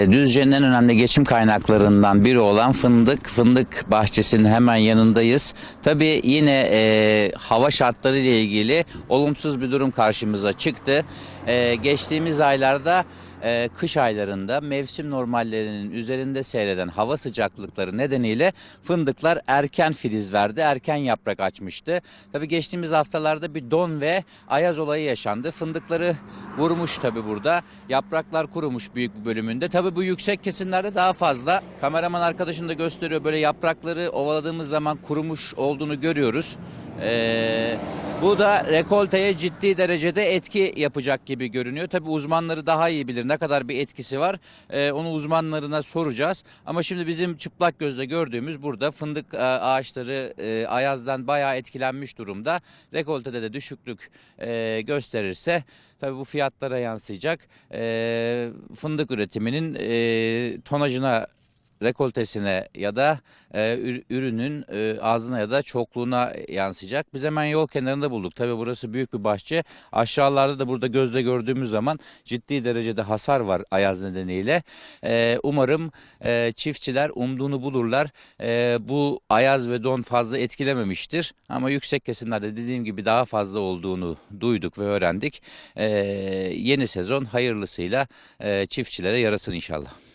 Düzce'nin en önemli geçim kaynaklarından biri olan fındık, fındık bahçesinin hemen yanındayız. Tabii yine e, hava şartları ile ilgili olumsuz bir durum karşımıza çıktı. E, geçtiğimiz aylarda e, kış aylarında mevsim normallerinin üzerinde seyreden hava sıcaklıkları nedeniyle fındıklar erken filiz verdi, erken yaprak açmıştı. Tabii geçtiğimiz haftalarda bir don ve ayaz olayı yaşandı. Fındıkları vurmuş tabii burada. Yapraklar kurumuş büyük bir bölümünde. Tabii bu yüksek kesimlerde daha fazla. Kameraman arkadaşım da gösteriyor böyle yaprakları ovaladığımız zaman kurumuş olduğunu görüyoruz. Ee, bu da rekolteye ciddi derecede etki yapacak gibi görünüyor. Tabii uzmanları daha iyi bilir ne kadar bir etkisi var. Ee, onu uzmanlarına soracağız. Ama şimdi bizim çıplak gözle gördüğümüz burada fındık e, ağaçları e, ayazdan bayağı etkilenmiş durumda. Rekoltede de düşüklük e, gösterirse tabii bu fiyatlara yansıyacak. E, fındık üretiminin e, tonajına rekoltesine ya da e, ür- ürünün e, ağzına ya da çokluğuna yansıyacak. Biz hemen yol kenarında bulduk. Tabii burası büyük bir bahçe. Aşağılarda da burada gözle gördüğümüz zaman ciddi derecede hasar var ayaz nedeniyle. E, umarım e, çiftçiler umduğunu bulurlar. E, bu ayaz ve don fazla etkilememiştir. Ama yüksek kesimlerde dediğim gibi daha fazla olduğunu duyduk ve öğrendik. E, yeni sezon hayırlısıyla e, çiftçilere yarasın inşallah.